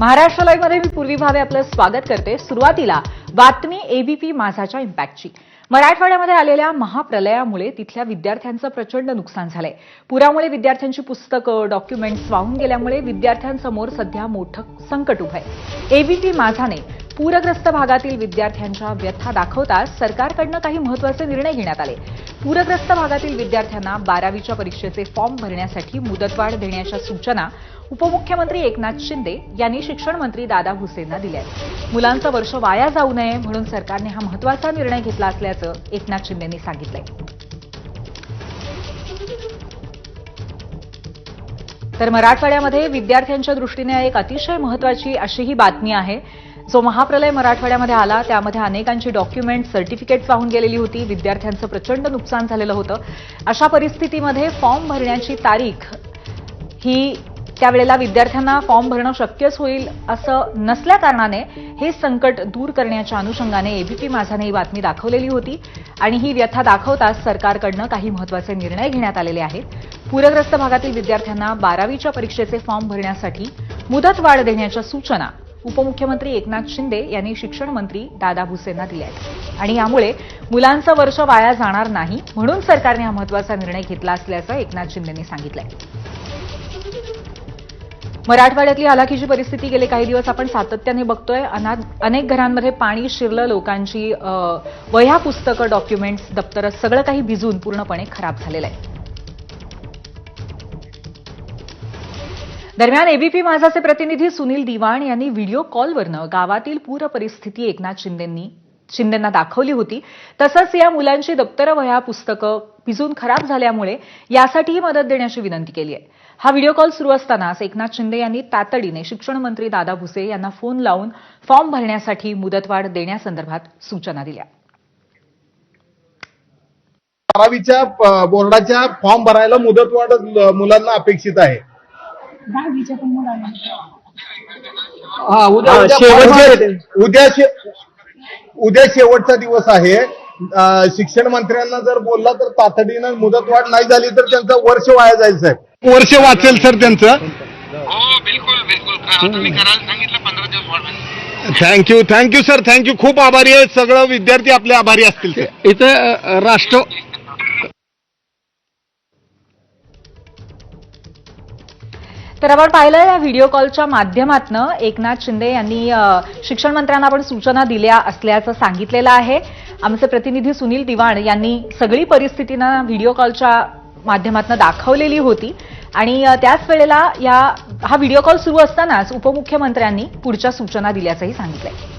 महाराष्ट्र लाईव्हमध्ये मी पूर्वी भावे आपलं स्वागत करते. सुरुवातीला बातमी एबीपी माझाच्या इम्पॅक्टची मराठवाड्यामध्ये आलेल्या महाप्रलयामुळे तिथल्या विद्यार्थ्यांचं प्रचंड नुकसान झालंय. पुरामुळे विद्यार्थ्यांची पुस्तकं डॉक्युमेंट्स वाहून गेल्यामुळे विद्यार्थ्यांसमोर सध्या मोठं संकट उभं आहे एबीपी माझाने पूरग्रस्त भागातील विद्यार्थ्यांच्या व्यथा दाखवताच सरकारकडनं काही महत्त्वाचे निर्णय घेण्यात आले. पूरग्रस्त भागातील विद्यार्थ्यांना बारावीच्या परीक्षेचे फॉर्म भरण्यासाठी मुदतवाढ देण्याच्या सूचना उपमुख्यमंत्री एकनाथ शिंदे यांनी शिक्षण मंत्री दादा भुसेंना दिल्या मुलांचं वर्ष वाया जाऊ नये म्हणून सरकारने हा महत्त्वाचा निर्णय घेतला असल्याचं एकनाथ शिंदेंनी सांगितलंय. तर मराठवाड्यामध्ये विद्यार्थ्यांच्या दृष्टीने एक अतिशय महत्वाची अशी ही बातमी आहे. जो महाप्रलय मराठवाड्यामध्ये आला त्यामध्ये अनेकांची डॉक्युमेंट सर्टिफिकेट्स वाहून गेलेली होती. विद्यार्थ्यांचं प्रचंड नुकसान झालेलं होतं. अशा परिस्थितीमध्ये फॉर्म भरण्याची तारीख ही त्यावेळेला विद्यार्थ्यांना फॉर्म भरणं शक्यच होईल असं नसल्याकारणाने हे संकट दूर करण्याच्या अनुषंगाने एबीपी माझाने ही बातमी दाखवलेली होती. आणि ही व्यथा दाखवताच सरकारकडनं काही महत्त्वाचे निर्णय घेण्यात आलेले आहेत. पूरग्रस्त भागातील विद्यार्थ्यांना बारावीच्या परीक्षेचे फॉर्म भरण्यासाठी मुदतवाढ देण्याच्या सूचना उपमुख्यमंत्री एकनाथ शिंदे यांनी शिक्षण मंत्री दादा भुसेंना दिल्या आहेत. आणि यामुळे मुलांचं वर्ष वाया जाणार नाही म्हणून सरकारने हा महत्त्वाचा निर्णय घेतला असल्याचं एकनाथ शिंदेंनी सांगितलंय. मराठवाड्यातली हालाखीची परिस्थिती गेले काही दिवस आपण सातत्याने बघतोय. अनाथ अनेक घरांमध्ये पाणी शिरलं लोकांची वह्या पुस्तकं डॉक्युमेंट्स दप्तरं सगळं काही भिजून पूर्णपणे खराब झालेलं आहे. दरम्यान एबीपी माझाचे प्रतिनिधी सुनील दिवाण यांनी व्हिडिओ कॉलवरनं गावातील पूर परिस्थिती एकनाथ शिंदेंनी शिंदेंना दाखवली होती. तसंच या मुलांची दप्तर वह्या पुस्तकं भिजून खराब झाल्यामुळे यासाठीही मदत देण्याची विनंती केली आहे. हा व्हिडिओ कॉल सुरू असतानाच एकनाथ शिंदे यांनी तातडीने शिक्षण मंत्री दादा भुसे यांना फोन लावून फॉर्म भरण्यासाठी मुदतवाढ देण्यासंदर्भात सूचना दिल्या. बारावीच्या बोर्डाच्या फॉर्म भरायला मुदतवाढ मुलांना अपेक्षित आहे. दहावीच्या पण मुलांना. हा उद्या शेवटचे उद्या शे- उद्या शेवटचा दिवस आहे. अ, शिक्षण मंत्र्यांना जर बोलला तर तातडीनं मुदतवाढ नाही झाली तर त्यांचं वर्ष वाया जाईल साहेब. वर्ष वाचेल सर त्यांचं? हो बिलकुल बिलकुल. करा तुम्ही करायला सांगितलं पंधरा दिवस वाढ थँक्यू थँक्यू सर थँक्यू खूप आभारी आहे. सगळं विद्यार्थी आपले आभारी असतील ते इथं अ, राष्ट्र तर आपण पाहिलं या व्हिडिओ कॉलच्या माध्यमातनं एकनाथ शिंदे यांनी शिक्षण मंत्र्यांना आपण सूचना दिल्या असल्याचं सांगितलेलं आहे. आमचे प्रतिनिधी सुनील दिवाण यांनी सगळी परिस्थितीनं व्हिडिओ कॉलच्या माध्यमातून दाखवलेली होती. आणि त्याच वेळेला या हा व्हिडिओ कॉल सुरू असतानाच उपमुख्यमंत्र्यांनी पुढच्या सूचना दिल्याचंही सांगितलंय.